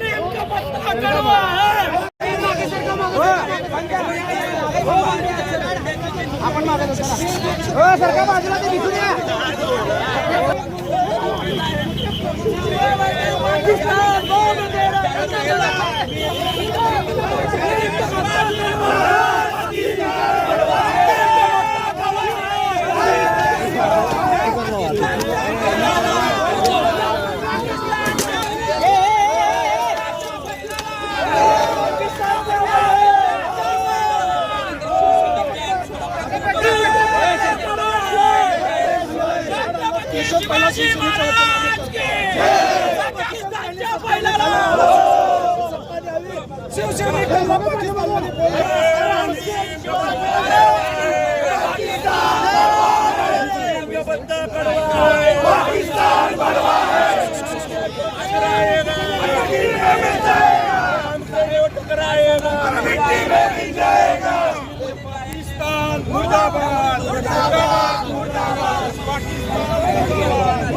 रे उभं करा. अमेरिका कसं ऍक्शन घेतात या एक मिनिट. आपण मागं जाऊ चला. हो, सरका बाजूला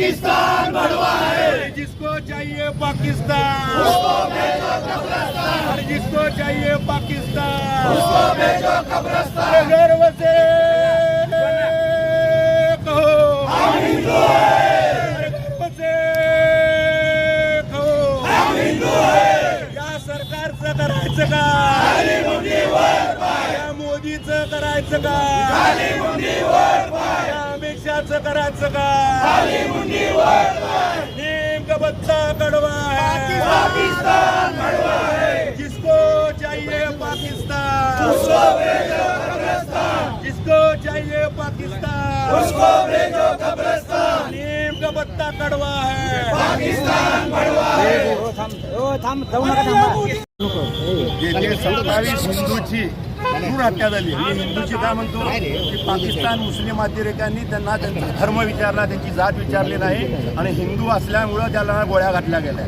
पाकिस्तान बड़वा है। जिसको चाहिए पाकिस्तान। उसको भेजो कब्रिस्तान। जिसको चाहिए पाकिस्तान। उसको भेजो कब्रिस्तान। गर्व से कहो। हम हिंदू हैं। गर्व से कहो। हम हिंदू हैं। या सरकारचं करायचं का। मोदीचं करायचं का या अमित करायचं का नेमका बच्चा कड़वा है पाकिस्तान कड़वा है जिसको चाहिए पाकिस्तान उसको भेजो कब्रिस्तान जिसको चाहिए पाकिस्तान उसको भेजो कब्रिस्तान नीम का पत्ता कड़वा है पाकिस्तान हो, गेली सत्तावीस हिंदूची क्रूर हत्या झाली. मी हिंदूची काय म्हणतो की पाकिस्तान मुस्लिम अतिरेक्यांनी त्यांना त्यांचा धर्म विचारला त्यांची जात विचारली नाही आणि हिंदू असल्यामुळं त्याला गोळ्या घातल्या गेल्या.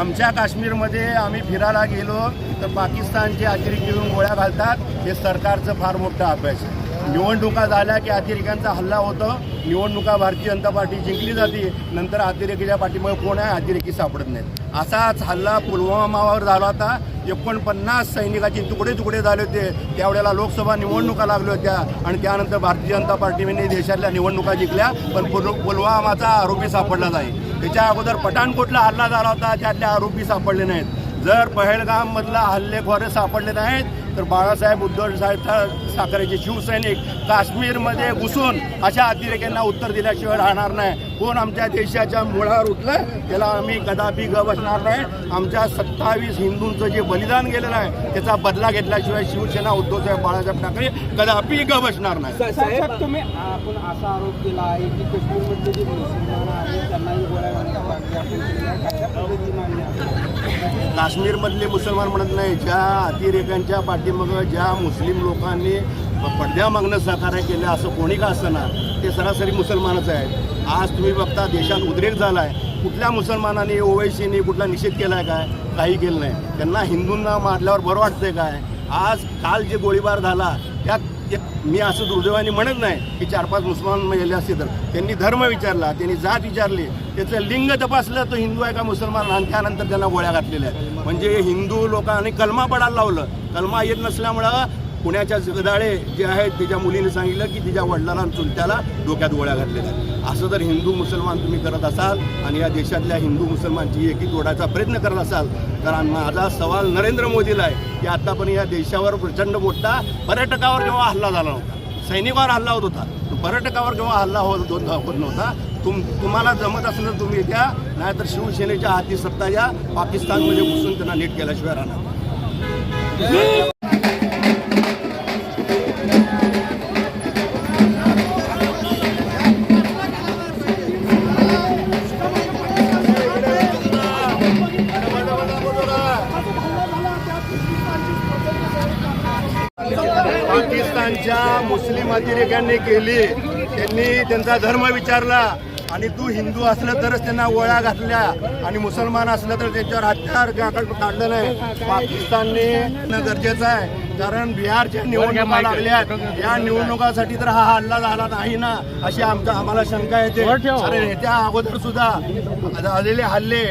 आमच्या काश्मीरमध्ये आम्ही फिरायला गेलो तर पाकिस्तानचे अतिरेकी येऊन गोळ्या घालतात. हे सरकारचं फार मोठा अभ्यास आहे. निवडणुका झाल्या की अतिरेक्यांचा हल्ला होतो. निवडणुका भारतीय जनता पार्टी जिंकली जाते. नंतर अतिरेकीच्या पाठीमुळे कोण आहे? अतिरेकी सापडत नाहीत. असाच हल्ला पुलवामावर झाला होता. एकोणपन्नास सैनिकाचे तुकडे तुकडे झाले होते. त्यावेळेला लोकसभा निवडणुका लागल्या होत्या. आणि त्यानंतर भारतीय जनता पार्टीने देशातल्या निवडणुका जिंकल्या. पण पुल पुलवामाचा आरोपी सापडला नाही. त्याच्या अगोदर पठाणकोटला हल्ला झाला होता. त्यातले आरोपी सापडले नाहीत. जर पहलगाममधला हल्लेखोर सापडले नाहीत तर बाळासाहेब उद्धव साहेब साखरेचे शिवसैनिक काश्मीरमध्ये घुसून अशा अतिरेक्यांना उत्तर दिल्याशिवाय राहणार नाही. कोण आमच्या देशाच्या मुळावर उठलं त्याला आम्ही कदापि ग बसणार नाही. आमच्या सत्तावीस हिंदूंचं जे बलिदान गेलेलं आहे त्याचा बदला घेतल्याशिवाय शिवसेना उद्धवसाहेब बाळासाहेब ठाकरे कदापि ग बसणार नाही साहेब तुम्ही आपण असा आरोप केला आहे की काश्मीरमधले जे मुसलमान आहेत त्यांनाही गोळ्या काश्मीरमधले मुसलमान म्हणत नाही ज्या अतिरेक्यांच्या पाठीमागं ज्या मुस्लिम लोकांनी पडद्यामागणं सहकार्य केलं असं कोणी का असताना ते सरासरी मुसलमानच आहेत. आज तुम्ही बघता देशात उद्रेक झाला आहे कुठल्या मुसलमानाने ओवैसीने कुठला निषेध केला आहे काय? काही केलं नाही. त्यांना हिंदूंना मारल्यावर बरं वाटतंय काय? आज काल जे गोळीबार झाला त्यात मी असं दुर्दैवाने म्हणत नाही की चार पाच मुसलमान गेले असते तर. त्यांनी धर्म विचारला त्यांनी जात विचारली. त्याचं लिंग तपासलं तर हिंदू आहे का मुसलमान? आणि त्यानंतर त्यांना गोळ्या घातलेल्या आहेत. म्हणजे हिंदू लोकांनी कलमा पडायला लावलं. कलमा येत नसल्यामुळं पुण्याच्या जगदाळे जे आहेत तिच्या मुलीने सांगितलं की तिच्या वडिलांना आणि चुलत्याला डोक्यात गोळ्या घातलेल्या असं जर हिंदू मुसलमान तुम्ही करत असाल आणि या देशातल्या हिंदू मुसलमानची एकी तोडायचा प्रयत्न करत असाल तर माझा सवाल नरेंद्र मोदीला आहे की आता पण या देशावर प्रचंड मोठा पर्यटकावर जेव्हा हल्ला झाला होता सैनिकावर हल्ला होत होता. पर्यटकावर जेव्हा हल्ला हो-, होत होत नव्हता? तुम तुम्हाला जमत असलं तर तुम्ही द्या नाहीतर शिवसेनेच्या हाती सत्ता या पाकिस्तानमध्ये घुसून त्यांना नीट केल्याशिवाय राहणार. अतिरेक्यांनी केली. त्यांनी त्यांचा धर्म विचारला. आणि तू हिंदू असलं तरच त्यांना ओळ्या घातल्या. आणि मुसलमान असलं तर त्यांच्यावर हत्यार काढलं नाही. पाकिस्तानने करणं गरजेचं आहे. कारण बिहारच्या निवडणुका लागल्या या निवडणुकासाठी तर हा हल्ला झाला नाही ना अशी आमचा आम्हाला शंका येते. अरे त्या अगोदर सुद्धा झालेले हल्ले.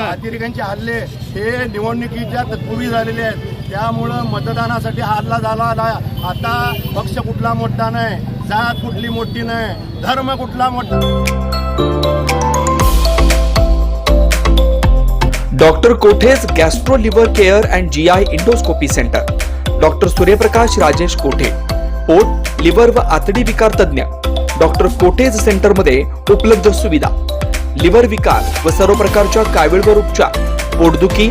अतिरेक्यांचे हल्ले. हे निवडणुकीच्या तत्पूर्वी झालेले आहेत. त्यामुळं मतदानासाठी हा हल्ला झाला आता पक्ष कुठला मोठा नाही जात कुठली मोठी नाही धर्म कुठला मोठा doctor Kothe's gastro liver care and G I endoscopy centre. Doctor Suryaprakash Rajesh Kothe पोट लिव्हर व आतडी विकार तज्ज्ञ. डॉक्टर कोठेज सेंटरमध्ये उपलब्ध सुविधा. लिव्हर विकार व सर्व प्रकारच्या कावीळवर उपचार. पोटदुखी